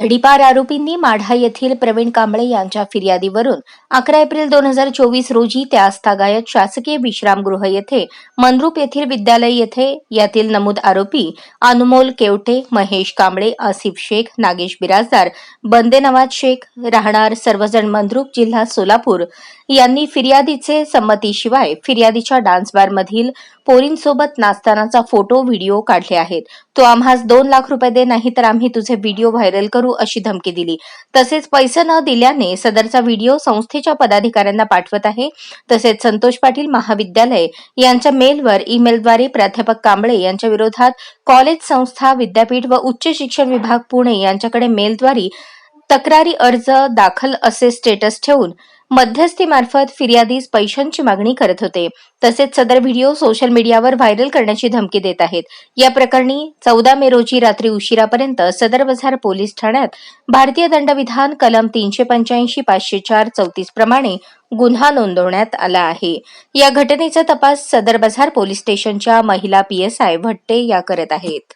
धडीपार आरोपींनी माढा येथील प्रवीण कांबळे यांच्या फिर्यादीवरून अकरा एप्रिल दोन हजार चोवीस रोजी त्या आस्थागायत शासकीय विश्रामगृह येथे मनरूप येथील विद्यालय येथे यातील नमूद आरोपी अनुमोल केवटे महेश कांबळे आसिफ शेख नागेश बिराजदार बंदे नवाज शेख राहणार सर्वजण मनरूप जिल्हा सोलापूर यांनी फिर्यादीचे संमतीशिवाय फिर्यादीच्या डान्स बारमधील पोरींसोबत नाचतानाचा फोटो व्हिडिओ काढले आहेत. तो आम्हास दोन लाख रुपये दे नाही तर आम्ही तुझे व्हिडिओ व्हायरल करू. करू अशी धमकी दिली. तसेच पैसे न दिल्याने सदरचा व्हिडिओ संस्थेच्या पदाधिकाऱ्यांना पाठवत आहे. तसेच संतोष पाटील महाविद्यालय यांच्या मेलवर ईमेलद्वारे प्राध्यापक कांबळे यांच्या विरोधात कॉलेज संस्था विद्यापीठ व उच्च शिक्षण विभाग पुणे यांच्याकडे मेलद्वारे तक्रारी अर्ज दाखल असे स्टेटस ठेवून मध्यस्थीमार्फत फिर्यादीस पैशांची मागणी करत होते. तसेच सदर व्हिडिओ सोशल मीडियावर व्हायरल करण्याची धमकी देत आहेत. या प्रकरणी चौदा मे रोजी रात्री उशिरापर्यंत सदर बझार पोलीस ठाण्यात भारतीय दंडविधान कलम तीनशे पंच्याऐंशी पाचशे चार चौतीस प्रमाणे गुन्हा नोंदवण्यात आला आहे. या घटनेचा तपास सदर बझार पोलीस स्टेशनच्या महिला पीएसआय भट्टे या करत आहेत.